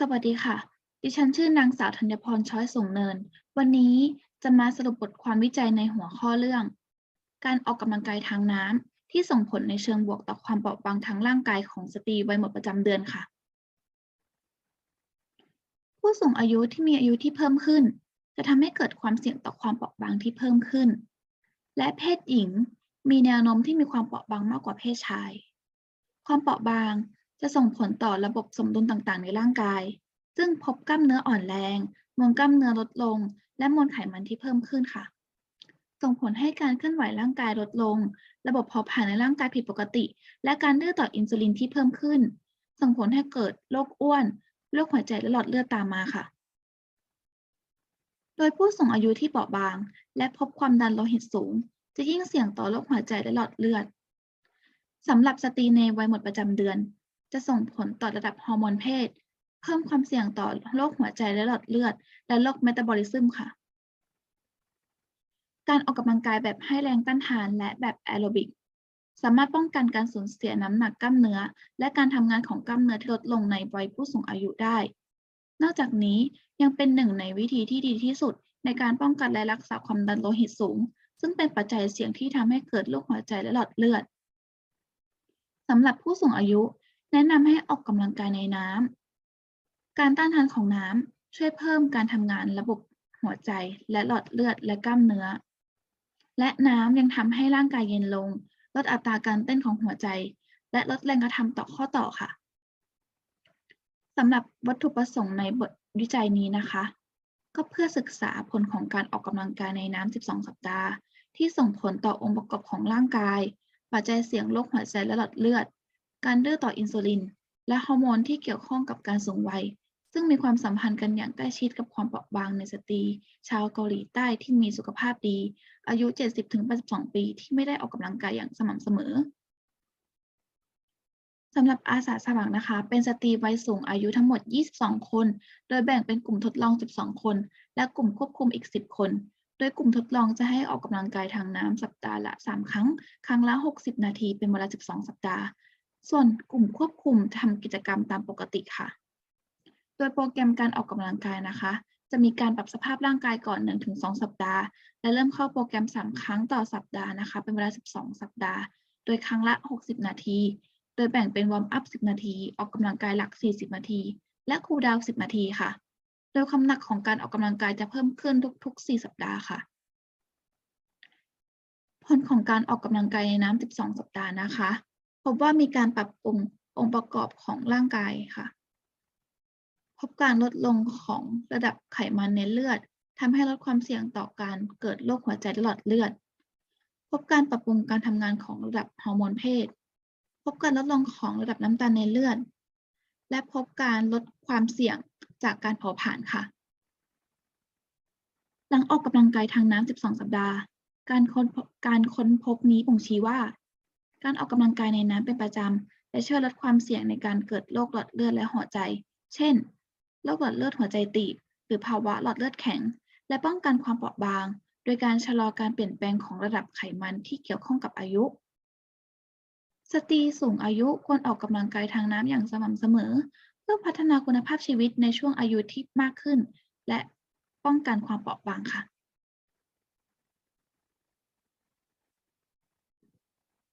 สวัสดีค่ะ ดิฉันชื่อนางสาวธัญพรช้อยสูงเนิน วันนี้จะมาสรุปบทความวิจัยในหัวข้อเรื่อง การออกกำลังกายทางน้ำที่ส่งผลในเชิงบวกต่อความเปราะบางทางร่างกายของสตรีวัยหมดประจำเดือนค่ะ ผู้สูงอายุที่มีอายุที่เพิ่มขึ้น จะทำให้เกิดความเสี่ยงต่อความเปราะบางที่เพิ่มขึ้น และเพศหญิงมีแนวโน้มที่มีความเปราะบางมากกว่าเพศชาย ความเปราะบาง จะส่งผลต่อระบบสมดุลต่างๆ ในร่างกาย ซึ่งพบกล้ามเนื้ออ่อนแรง มวลกล้ามเนื้อลดลง และมวลไขมันที่เพิ่มขึ้นค่ะ ส่งผลให้การเคลื่อนไหวร่างกายลดลง ระบบเผาผลาญในร่างกายผิดปกติ และการดื้อต่ออินซูลินที่เพิ่มขึ้น ส่งผลให้เกิดโรคอ้วน โรคหัวใจและหลอดเลือดตามมาค่ะ โดยผู้สูงอายุที่เปราะบาง และพบความดันโลหิตสูง จะยิ่งเสี่ยงต่อโรคหัวใจและหลอดเลือดสำหรับสตรีในวัยหมดประจำเดือน จะส่งผลต่อระดับฮอร์โมนเพศ เพิ่มความเสี่ยงต่อโรคหัวใจและหลอดเลือด และโรคเมตาบอลิซึมค่ะ การออกกำลังกายแบบให้แรงต้านทานและแบบแอโรบิก สามารถป้องกันการสูญเสียน้ำหนักกล้ามเนื้อ และการทำงานของกล้ามเนื้อที่ลดลงในวัยผู้สูงอายุได้ นอกจากนี้ยังเป็นหนึ่งในวิธีที่ดีที่สุด ในการป้องกันและรักษาความดันโลหิตสูง ซึ่งเป็นปัจจัยเสี่ยงที่ทำให้เกิดโรคหัวใจและหลอดเลือดสำหรับผู้สูงอายุ แนะนำให้ออกกำลังกายในน้ำ การต้านทานของน้ำช่วยเพิ่มการทำงานระบบหัวใจและหลอดเลือดและกล้ามเนื้อ และน้ำยังทำให้ร่างกายเย็นลง ลดอัตราการเต้นของหัวใจ และลดแรงกระทำต่อข้อต่อค่ะสำหรับวัตถุประสงค์ในบทวิจัยนี้นะคะ ก็เพื่อศึกษาผลของการออกกำลังกายในน้ำ 12 สัปดาห์ ที่ส่งผลต่อองค์ประกอบของร่างกาย ปัจจัยเสี่ยงโรคหัวใจและหลอดเลือด การดื้อต่ออินซูลิน และฮอร์โมนที่เกี่ยวข้องกับการสูงวัย ซึ่งมีความสัมพันธ์กันอย่างใกล้ชิดกับความเปราะบางในสตรี ชาวเกาหลีใต้ที่มีสุขภาพดี อายุ 70-82 ปีที่ไม่ได้ออกกำลังกายอย่างสม่ำเสมอสำหรับอาสาสมัครนะคะ เป็นสตรีวัยสูงอายุทั้งหมด 22 คน โดยแบ่งเป็นกลุ่มทดลอง 12 คน และกลุ่มควบคุมอีก 10 คน โดยกลุ่มทดลองจะให้ออกกำลังกายทางน้ำสัปดาห์ละ 3 ครั้ง ครั้งละ 60 นาที เป็นเวลา 12 สัปดาห์ ส่วนกลุ่มควบคุมทำกิจกรรมตามปกติค่ะ โดยโปรแกรมการออกกำลังกายนะคะ จะมีการปรับสภาพร่างกายก่อน 1-2 สัปดาห์ และเริ่มเข้าโปรแกรม 3 ครั้งต่อสัปดาห์นะคะ เป็นเวลา 12 สัปดาห์ โดยครั้งละ 60 นาที โดยแบ่งเป็นวอร์มอัพ 10 นาที ออกกำลังกายหลัก 40 นาที และคูลดาวน์10 นาทีค่ะ โดยความหนักของการออกกำลังกายจะเพิ่มขึ้นทุก ๆ 4 สัปดาห์ค่ะผลของการออกกำลังกายในน้ำ 12 สัปดาห์นะคะ พบว่ามีการปรับปรุงองค์ประกอบของร่างกายค่ะ พบการลดลงของระดับไขมันในเลือดทำให้ลดความเสี่ยงต่อการเกิดโรคหัวใจและหลอดเลือด พบการปรับปรุงการทำงานของระดับฮอร์โมนเพศ พบการลดลงของระดับน้ำตาลในเลือด และพบการลดความเสี่ยงจากการเผาผลาญค่ะ หลังออกกำลังกายทางน้ำ 12 สัปดาห์ การค้นการค้นพบนี้บ่งชี้ว่า การออกกำลังกายในน้ำเป็นประจำจะช่วยลดความเสี่ยงในการเกิดโรคหลอดเลือดและหัวใจ เช่น โรคหลอดเลือดหัวใจตีบ หรือภาวะหลอดเลือดแข็ง และป้องกันความเปราะบาง โดยการชะลอการเปลี่ยนแปลงของระดับไขมันที่เกี่ยวข้องกับอายุ สตรีสูงอายุควรออกกำลังกายทางน้ำอย่างสม่ำเสมอ เพื่อพัฒนาคุณภาพชีวิตในช่วงอายุที่มากขึ้น และป้องกันความเปราะบางค่ะ